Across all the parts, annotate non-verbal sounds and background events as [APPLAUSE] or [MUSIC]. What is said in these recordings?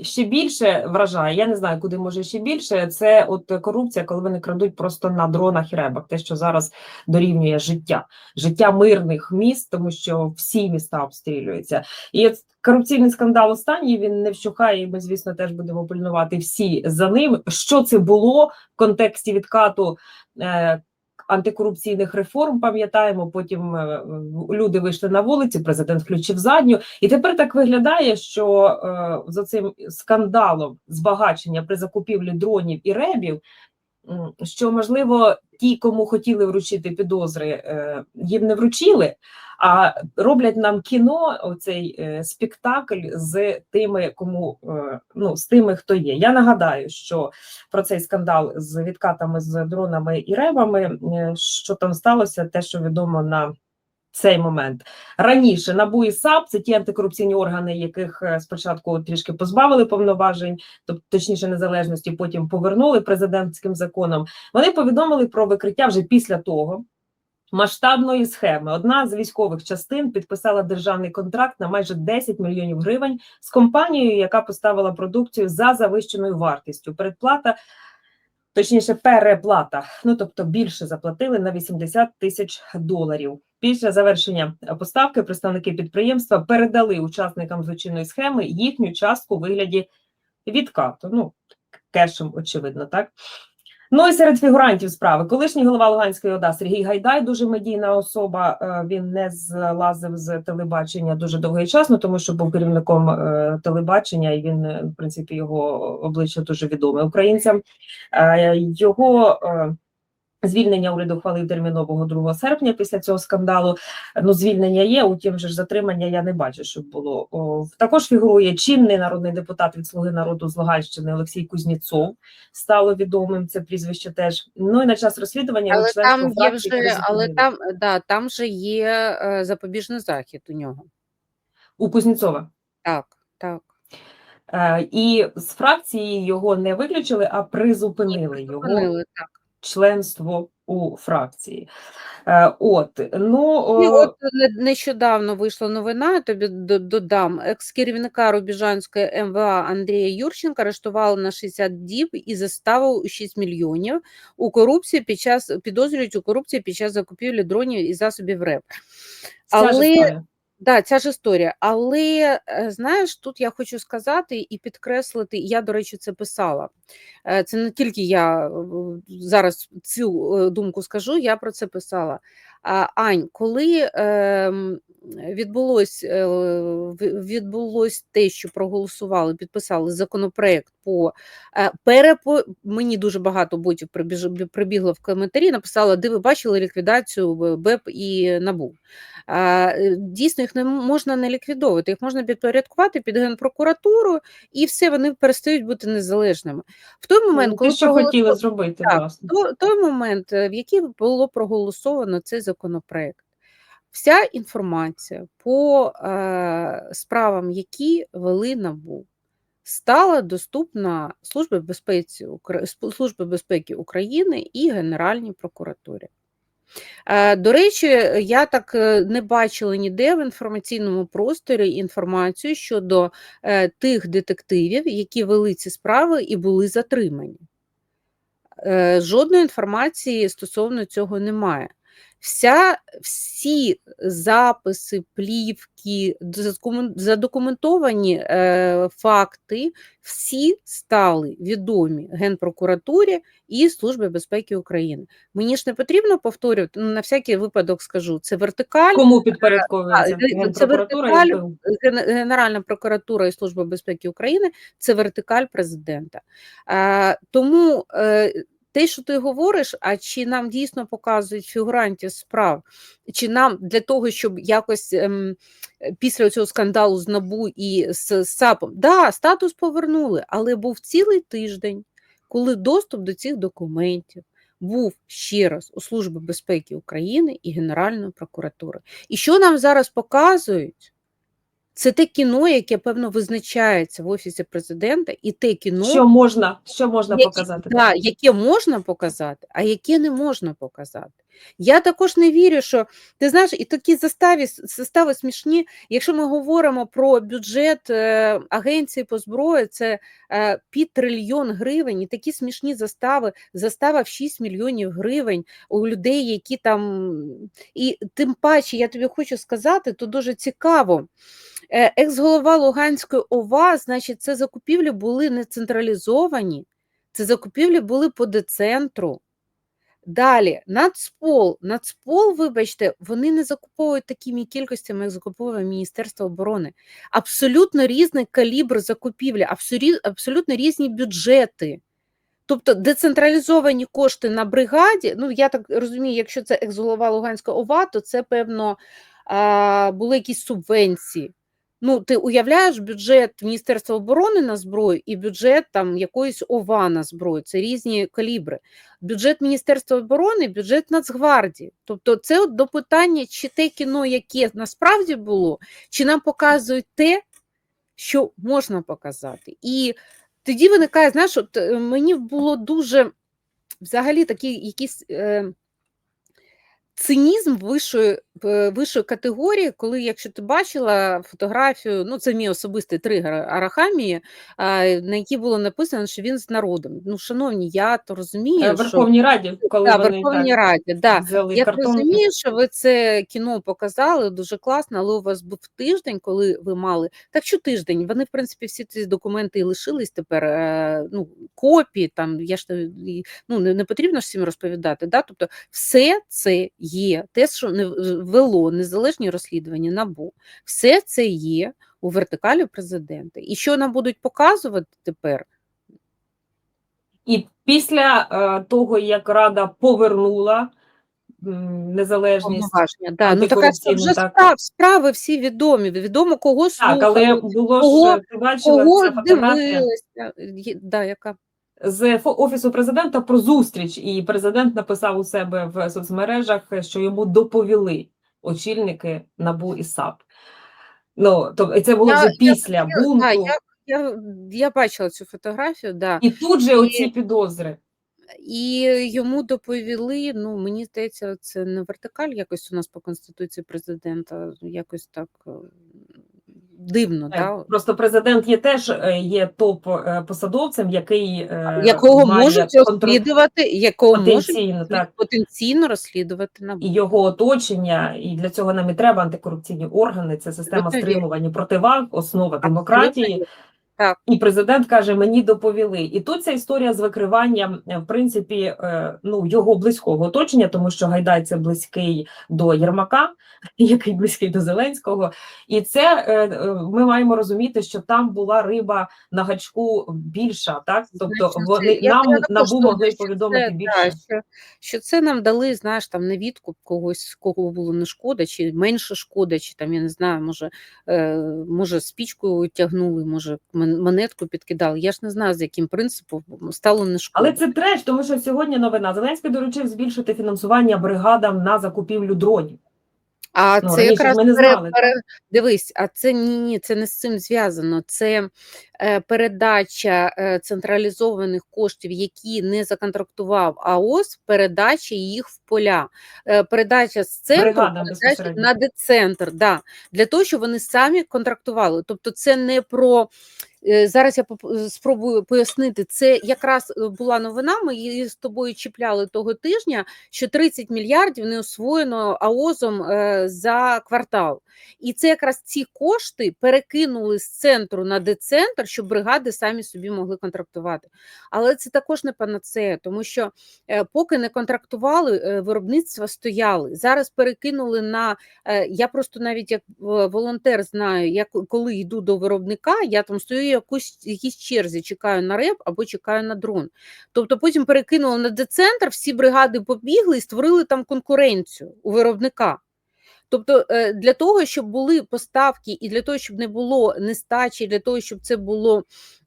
ще більше вражає, я не знаю, куди може ще більше. Це от корупція, коли вони крадуть просто на дронах і ребах, те, що зараз дорівнює життя, життя мирних міст, тому що всі міста обстрілюються. І корупційний скандал останній він не вщухає. і Ми, звісно, теж будемо пильнувати всі за ним. Що це було в контексті відкату? Антикорупційних реформ пам'ятаємо, потім е, люди вийшли на вулиці, президент включив задню, і тепер так виглядає, що е, за цим скандалом збагачення при закупівлі дронів і ребів, що можливо ті, кому хотіли вручити підозри, е, їм не вручили, а роблять нам кіно, оцей е, спектакль з тими, кому е, ну з тими, хто є. Я нагадаю, що про цей скандал з відкатами з дронами і ребами, е, що там сталося, те, що відомо на цей момент раніше НАБУ і САП це ті антикорупційні органи, яких е, спочатку трішки позбавили повноважень, тобто точніше незалежності, потім повернули президентським законом. Вони повідомили про викриття вже після того. Масштабної схеми одна з військових частин підписала державний контракт на майже 10 мільйонів гривень з компанією, яка поставила продукцію за завищеною вартістю. Передплата, точніше, переплата. Ну тобто більше заплатили на 80 тисяч доларів. Після завершення поставки представники підприємства передали учасникам злочинної схеми їхню частку у вигляді відкату. Ну кешем, очевидно, так. Ну і серед фігурантів справи колишній голова Луганської ОДА Сергій Гайдай, дуже медійна особа. е, Він не злазив з телебачення дуже довгий час, ну тому що був керівником е, телебачення, і він, е, в принципі, його обличчя дуже відоме українцям. Його звільнення уряд ухвалив термінового 2 серпня після цього скандалу. Ну, звільнення є, утім же ж затримання я не бачу, щоб було. О, також фігурує чинний народний депутат від Слуги народу з Луганщини Олексій Кузнєцов. Стало відомим це прізвище теж. Ну і на час розслідування його Але там є вже, але там, да, там же є е, запобіжний захід у нього. у Кузнєцова. Так, так. Е, і з фракції його не виключили, а призупинили його Зупинили, так. Членство у фракції. Е, От ну І от нещодавно вийшла новина, я тобі додам. Екс-керівника Рубіжанської МВА Андрія Юрченка арештували на 60 діб і заставив у 6 мільйонів у корупції під час підозрюють у корупції під час закупівлі дронів і засобів РЕП. але-. Да, ця ж історія. Але е, знаєш, тут я хочу сказати і підкреслити, я, до речі, це писала. Е, Це не тільки я е, зараз цю думку скажу, я про це писала. Ань, коли ем, відбулось, е, відбулось те, що проголосували, підписали законопроект по е, перепо... мені дуже багато ботів прибігло в коментарі, написала, де ви бачили ліквідацію БЕП і НАБУ. Е, Дійсно, їх не можна не ліквідовувати, їх можна підпорядкувати під генпрокуратуру, і все, вони перестають бути незалежними. В той момент, Ну, коли Те, що проголосували- хотіли зробити, так, власне. то- той момент, в який було проголосовано цей законопроект, вся інформація по е, справам, які вели НАБУ, стала доступна Службі безпеці, Службі безпеки України і Генеральній прокуратурі. Е, До речі, я так е, не бачила ніде в інформаційному просторі інформацію щодо е, тих детективів, які вели ці справи і були затримані. Жодної інформації стосовно цього немає. Вся, всі записи, плівки, задокументовані е, факти, всі стали відомі Генпрокуратурі і Службі безпеки України. Мені ж не потрібно повторювати, ну, на всякий випадок скажу, це вертикаль, Кому підпорядковується це вертикаль. Генеральна прокуратура і Служба безпеки України це вертикаль президента. А, тому е, те, що ти говориш, а чи нам дійсно показують фігурантів справ, чи нам для того, щоб якось ем, після цього скандалу з НАБУ і з САПом, да, статус повернули, але був цілий тиждень, коли доступ до цих документів. Був ще раз у Служби безпеки України і Генеральної прокуратури. І що нам зараз показують? Це те кіно, яке певно визначається в офісі президента, і те кіно, Що можна, що можна які- показати? да, яке можна показати, а яке не можна показати. Я також не вірю, що ти знаєш, і такі заставі, застави смішні. Якщо ми говоримо про бюджет е, агенції по зброї, це е, під трильйон гривень, і такі смішні застави, застава в 6 мільйонів гривень у людей, які там. І тим паче, я тобі хочу сказати, то дуже цікаво. Е, Екс-голова Луганської ОВА, значить, це закупівлі були не централізовані, це закупівлі були по децентру. Далі, Нацпол. Нацпол, вибачте, вони не закуповують такими кількостями, як закуповує Міністерство оборони. Абсолютно різний калібр закупівлі, абсолютно різні бюджети. Тобто децентралізовані кошти на бригаді, ну я так розумію, якщо це екс-голова Луганської ОВА, то це, певно, були якісь субвенції. Ну, ти уявляєш бюджет Міністерства оборони на зброю і бюджет там якоїсь ОВА на зброю. Це різні калібри. Бюджет Міністерства оборони, бюджет Нацгвардії. Тобто, це от до питання, чи те кіно, яке насправді було, чи нам показують те, що можна показати. І тоді виникає, знаєш, от е, мені було дуже взагалі такий якийсь. Е, Цинізм вищої, е, вищої категорії, коли, якщо ти бачила фотографію, ну це мій особистий тригер Арахамії, на якій було написано, що він з народом. Ну, шановні, я то Е, розумію, В що Верховній Раді, коли да, вони Верховній так Раді, да. Я картон. розумію, що ви це кіно показали дуже класно, але у вас був тиждень, коли ви мали. Так що тиждень? Вони, в принципі, всі ці документи і лишились тепер. е, Ну, копії там, я ж ну, не, не потрібно ж всім розповідати. Да? Тобто, все це є. Те, що не вело незалежні розслідування набу, все це є у вертикалі президента. І що нам будуть показувати тепер? І після е, того, як Рада повернула незалежність. Да. Ну, така вже так. справ, справи всі відомі. Відомо, кого так, але було Кого- ж, ти бачила кого ця фотографія дивилися. Да, яка? З офісу президента про зустріч, і президент написав у себе в соцмережах, що йому доповіли очільники НАБУ і САП. Ну, то це було Я- вже після хотіла- бунту, Да, я, я, я бачила цю фотографію, да. і тут же оці підозри. і йому доповіли. Ну, мені здається, це не вертикаль якось у нас по конституції президента, якось так е, дивно. Так, так? Просто президент є теж е, є топ е, посадовцем, який е, Якого має можуть контр- розслідувати, якого можуть потенційно, так. потенційно розслідувати НАБУ. і його оточення, і для цього нам і треба антикорупційні органи. Це система стримування противаг, основа демократії. Абсолютно І президент каже: мені доповіли. І тут ця історія з викриванням, е, в принципі, е, ну його близького оточення, тому що Гайдай це близький до Єрмака, [LAUGHS] який близький до Зеленського. І це е, ми маємо розуміти, що там була риба на гачку більша, так тобто вони нам набу могли повідомити це, більше. Що, що це нам дали, знаєш, там не відкуп когось, кого було не шкода, чи менше шкода, чи там, я не знаю, може, може спічку тягнули, може монетку підкидали. Я ж не знаю, з яким принципом стало не шкода. Але це треш, тому що сьогодні новина. Зеленський доручив збільшити фінансування бригадам на закупівлю дронів. А Ну, це якраз ми не пере- знали, пере- дивись, а це ні, ні, це не з цим зв'язано. Це е, передача е, централізованих коштів, які не законтрактував АОС, передача їх в поля, Е, передача з центру передача на децентр, да, для того, щоб вони самі контрактували. Тобто, це не про зараз я поп- спробую пояснити. Це якраз е, була новина. Ми її з тобою чіпляли того тижня що 30 мільярдів не освоєно АОЗом е, за квартал. І це якраз ці кошти перекинули з центру на децентр, щоб бригади самі собі могли контрактувати. Але це також не панацея, тому що е, поки не контрактували, е, виробництва стояли. Зараз перекинули на е, я просто навіть як е, волонтер знаю, як коли йду до виробника, я там стою якусь якійсь черзі, чекаю на реп або чекаю на дрон. Тобто потім перекинули на децентр, всі бригади побігли і створили там конкуренцію у виробника. Тобто е, для того, щоб були поставки, і для того, щоб не було нестачі, для того, щоб це було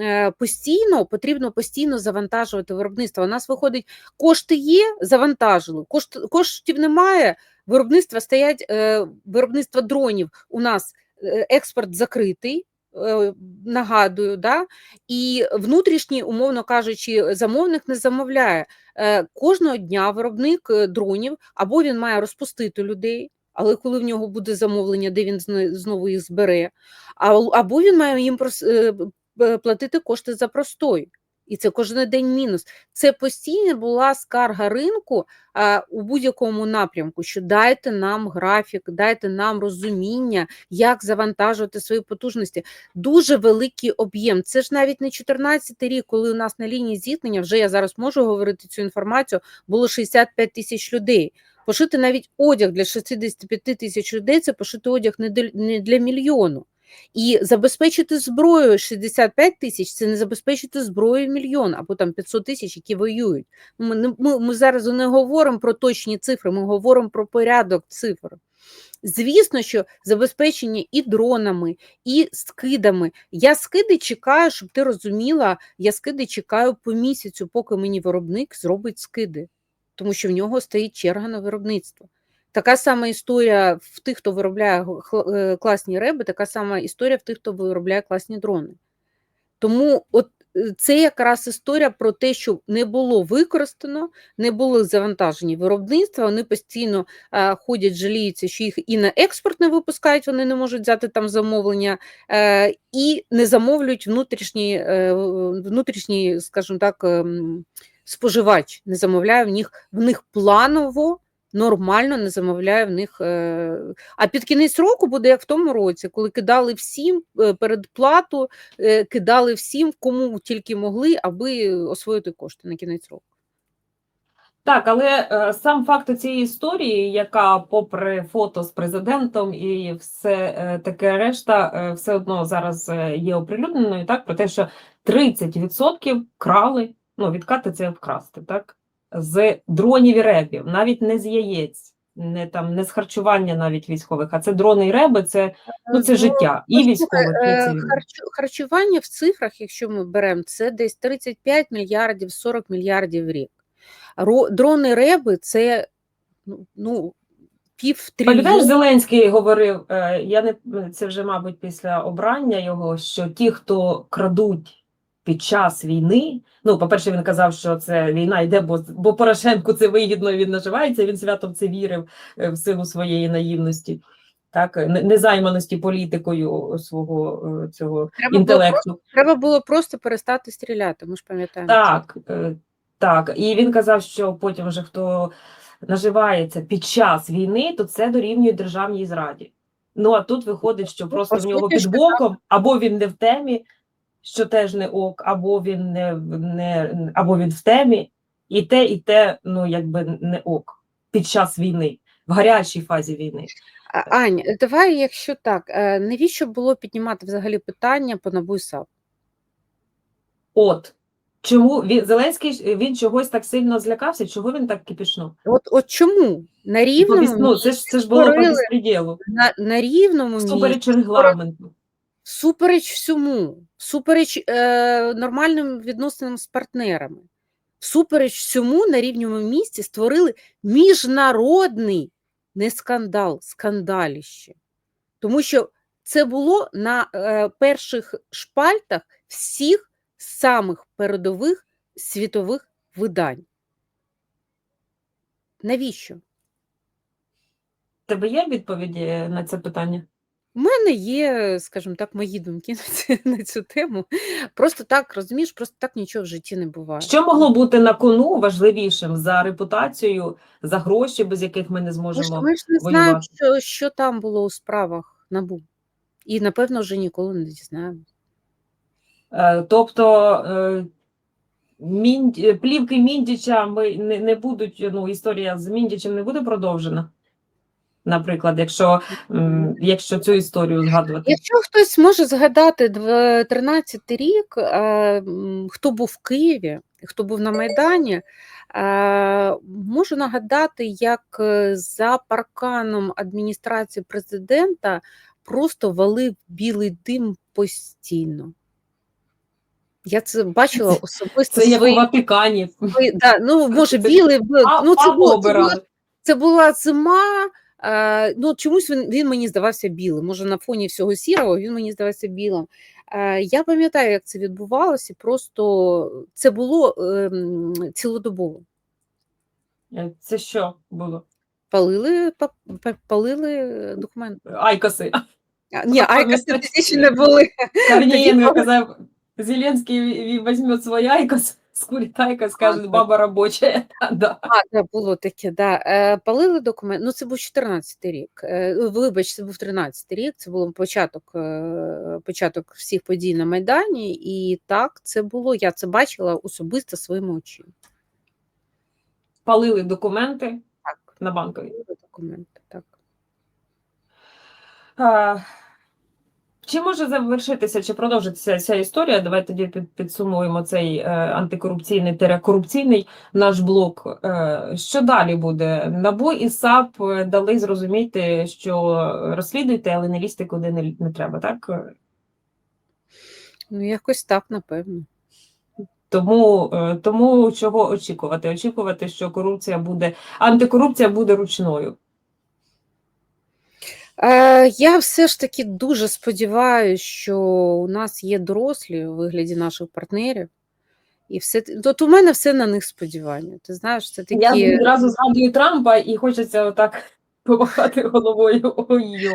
е, постійно, потрібно постійно завантажувати виробництво. У нас виходить, кошти є, завантажили, кошт, коштів немає. Виробництва стоять, е, виробництво дронів у нас експорт закритий. Е, Нагадую, да? і внутрішній, умовно кажучи, замовник не замовляє. Е, Кожного дня виробник е, дронів або він має розпустити людей, але коли в нього буде замовлення, де він знову їх збере, або він має їм платити кошти за простой. І це кожен день мінус. Це постійно була скарга ринку а, у будь-якому напрямку, що дайте нам графік, дайте нам розуміння, як завантажувати свої потужності. Дуже великий об'єм. Це ж навіть не 14 рік, коли у нас на лінії зіткнення, вже я зараз можу говорити цю інформацію, було 65 тисяч людей. Пошити навіть одяг для 65 тисяч людей це пошити одяг не для, не для мільйону. І забезпечити зброю 65 тисяч це не забезпечити зброю мільйон або там 500 тисяч, які воюють. Ми, ми, ми зараз не говоримо про точні цифри, ми говоримо про порядок цифр. Звісно, що забезпечення і дронами, і скидами. Я скиди чекаю, щоб ти розуміла, я скиди чекаю по місяцю, поки мені виробник зробить скиди, тому що в нього стоїть черга на виробництво. Така сама історія в тих, хто виробляє е, класні реби, така сама історія в тих, хто виробляє класні дрони. Тому от е, це якраз історія про те, що не було використано, не були завантажені виробництва, вони постійно е, ходять, жаліються, що їх і на експорт не випускають, вони не можуть взяти там замовлення, е, і не замовлюють внутрішній, внутрішній скажімо так, ем, споживач, не замовляє в них, в них планово. Нормально не замовляє в них. е, А під кінець року буде як в тому році, коли кидали всім е, передплату, е, кидали всім, кому тільки могли, аби освоїти кошти на кінець року. Так, але сам факт цієї історії, яка, попри фото з президентом і все таке решта, все одно зараз є оприлюдненою, так, про те, що 30% крали, ну, відкати це вкрасти, так, з дронів і ребів, навіть не з яєць, не там не з харчування навіть військових, а це дрони і реби, це, ну, це життя і Ну, військових, і е, цивільних. харчу- Харчування в цифрах, якщо ми беремо, це десь 35 мільярдів, 40 мільярдів в рік. Дрони реби це ну, ну, пів Пам'ятаєш. Зеленський говорив, е, я не це вже, мабуть, після обрання його, що ті, хто крадуть під час війни. Ну, по-перше, він казав, що це війна йде, бо, бо Порошенку це вигідно, він наживається. Він свято в це вірив е, в силу своєї наївності, так, незайманості політикою свого е, цього Треба було, інтелекту. треба було просто перестати стріляти, ми ж пам'ятаємо. Так, е, так. І він казав, що потім вже хто наживається під час війни, то це дорівнює державній зраді. Ну а тут виходить, що просто в нього під боком, або він не в темі, що теж не ок, або він не, не або він в темі, і те, і те, ну якби не ок під час війни, в гарячій фазі війни. Ань, давай, якщо так, е, навіщо було піднімати взагалі питання по НАБУ і САП? От чому він Зеленський він чогось так сильно злякався, чого він так кипішнув? От, от чому? На рівному, біс- ну, це ж це ж було по безпреділу. на, на рівному Супереч регламенту. Всупереч всьому, всупереч е, нормальним відносинам з партнерами, всупереч всьому на рівному місці створили міжнародний не скандал, скандаліще. Тому що це було на е, перших шпальтах всіх самих передових світових видань. Навіщо? Тебе є відповіді на це питання? У мене є, скажімо так, мої думки [LAUGHS] на цю, на цю тему. Просто так, розумієш, просто так нічого в житті не буває. Що могло бути на кону важливішим за репутацію, за гроші, без яких ми не зможемо? ми ж не знаємо, що, що там було у справах НАБУ. І, напевно, вже ніколи не дізнаємося. Е, Тобто е, плівки Міндіча ми не, не будуть, ну, історія з Міндічем не буде продовжена. Наприклад, якщо, якщо цю історію згадувати. Якщо хтось може згадати 13 рік, е, хто був в Києві, хто був на Майдані, е, можу нагадати, як е, за парканом адміністрації президента просто валив білий дим постійно. Я це бачила особисто Це як у Ватикані. свої- да, ну, може, білий, ну, це, було, це була зима, Е, ну, чомусь він, він мені здавався білим. Може, на фоні всього сірого він мені здавався білим. Е, я пам'ятаю, як це відбувалося, просто це було ем, цілодобово. Е, Це що було? Палили, па- па- палили документи. Айкоси. А, Ні, айкоси тоді ще не були. Корнієнко казав, Зеленський візьме свій айкос, скурить айкос, каже, баба робоча. [LAUGHS] Да. А, да, було таке, да. Е, палили документ. Ну, це був 14 рік. Е, вибач, це був 13 рік. Це був початок, е, початок всіх подій на Майдані. І так, це було. Я це бачила особисто своїми очима. Палили документи Так, на банковій. палили документи. Так. А, Чи може завершитися, чи продовжитися ця історія? Давай тоді під, підсумуємо цей е, антикорупційний корупційний наш блок. Е, що далі буде? НАБУ і САП е, дали зрозуміти, що розслідуйте, але не лізьте куди не, не треба, так? Ну, якось так, напевно. Тому, е, тому чого очікувати? Очікувати, що корупція буде, антикорупція буде ручною. Е, я все ж таки дуже сподіваюся, що у нас є дорослі у вигляді наших партнерів. І все от у мене все на них сподівання. Ти знаєш, це такі. Я відразу згадую Трампа і хочеться отак [LAUGHS] помахати головою. Ой-йо.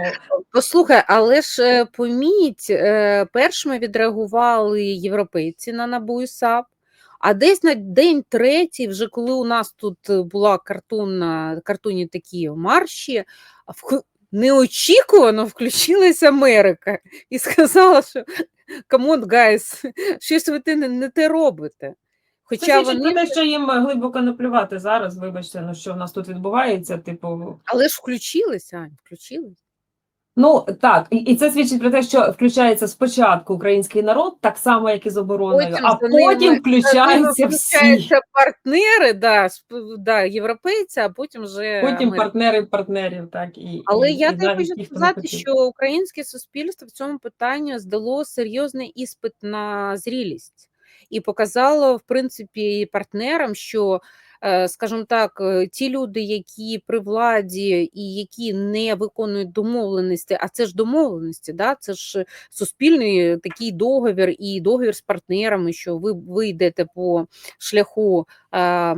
Послухай, але ж е, поміть, е, першими відреагували європейці на НАБУ і САП, а десь на день третій, вже коли у нас тут була картонна, картонні такі марші, в- неочікувано включилась Америка і сказала, що камон, гайс, щось ви те не, не те робите. Хоча Це вони, про те, що їм глибоко наплювати зараз. Вибачте, ну що в нас тут відбувається. Типу, але ж включилися, Ань, включились. Ну так, і, і це свідчить про те, що включається спочатку український народ, так само, як і з обороною, Потім а потім включаються всі. включаються партнери, да, да, європейці, а потім вже Потім Америка. партнери партнерів, так і Але і, я і тобі хочу сказати, що українське суспільство в цьому питанні здало серйозний іспит на зрілість і показало, в принципі, партнерам, що, скажімо так, е, ті люди, які при владі і які не виконують домовленості, а це ж домовленості, да? це ж суспільний такий договір і договір з партнерами, що ви, ви йдете по шляху, е,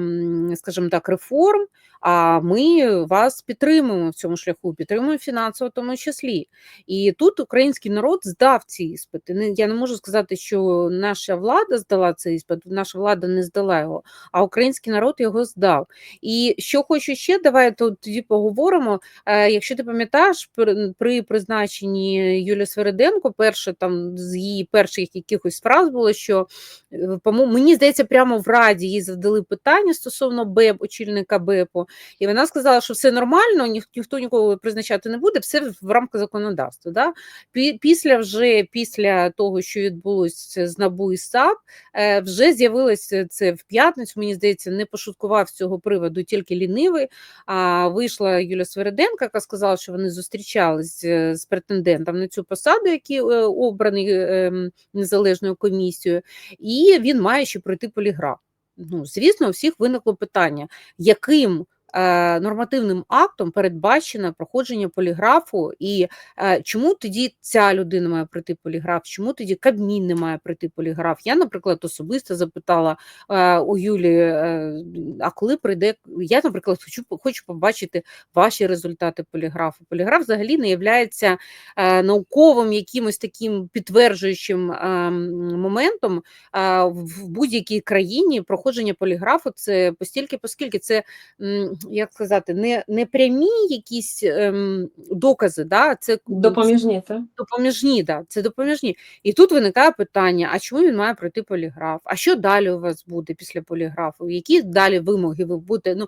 скажімо так, реформ. А ми вас підтримуємо в цьому шляху, підтримуємо фінансово, тому числі. І тут український народ здав ці іспити. Я не можу сказати, що наша влада здала цей іспит, наша влада не здала його, а український народ його здав. І що хочу ще, давай то- тоді поговоримо. Якщо ти пам'ятаєш, при- при призначенні Юлії Свериденко, перше там з її перших якихось фраз було, що е, по-моєму, мені здається, прямо в Раді їй задали питання стосовно БЕП, очільника БЕПу. І вона сказала, що все нормально, ніх- ніхто нікого призначати не буде, все в- рамках законодавства. Да? Після вже після того, що відбулося з НАБУ і САП, е, вже з'явилося це в п'ятницю. Мені здається, не пошуткував з цього приводу тільки лінивий. А вийшла Юля Свериденко, яка сказала, що вони зустрічались е, з претендентом на цю посаду, який е, обраний е, незалежною комісією, і він має ще пройти поліграф. Ну, звісно, у всіх виникло питання, яким нормативним актом передбачено проходження поліграфу, і е, чому тоді ця людина має пройти поліграф, чому тоді Кабмін не має пройти поліграф? Я, наприклад, особисто запитала е, у Юлі, е, а коли прийде, я, наприклад, хочу, хочу побачити ваші результати поліграфу. Поліграф взагалі не є е, науковим якимось таким підтверджуючим е, моментом в будь-якій країні проходження поліграфу це постільки, оскільки це як сказати, не, не прямі якісь ем, докази, да, це Допоміжні це. допоміжні, да, це допоміжні. І тут виникає питання: а чому він має пройти поліграф? А що далі у вас буде після поліграфу? Які далі вимоги ви будете? Ну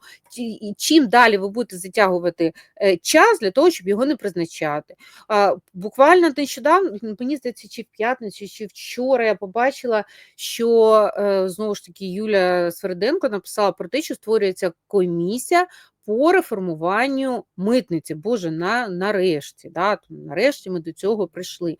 чим далі ви будете затягувати е, час для того, щоб його не призначати? А, буквально нещодавно, мені здається, чи в п'ятницю, чи вчора я побачила, що е, знову ж таки Юля Сверденко написала про те, що створюється комісія. По реформуванню митниці, Боже, на нарешті, да, нарешті ми до цього прийшли.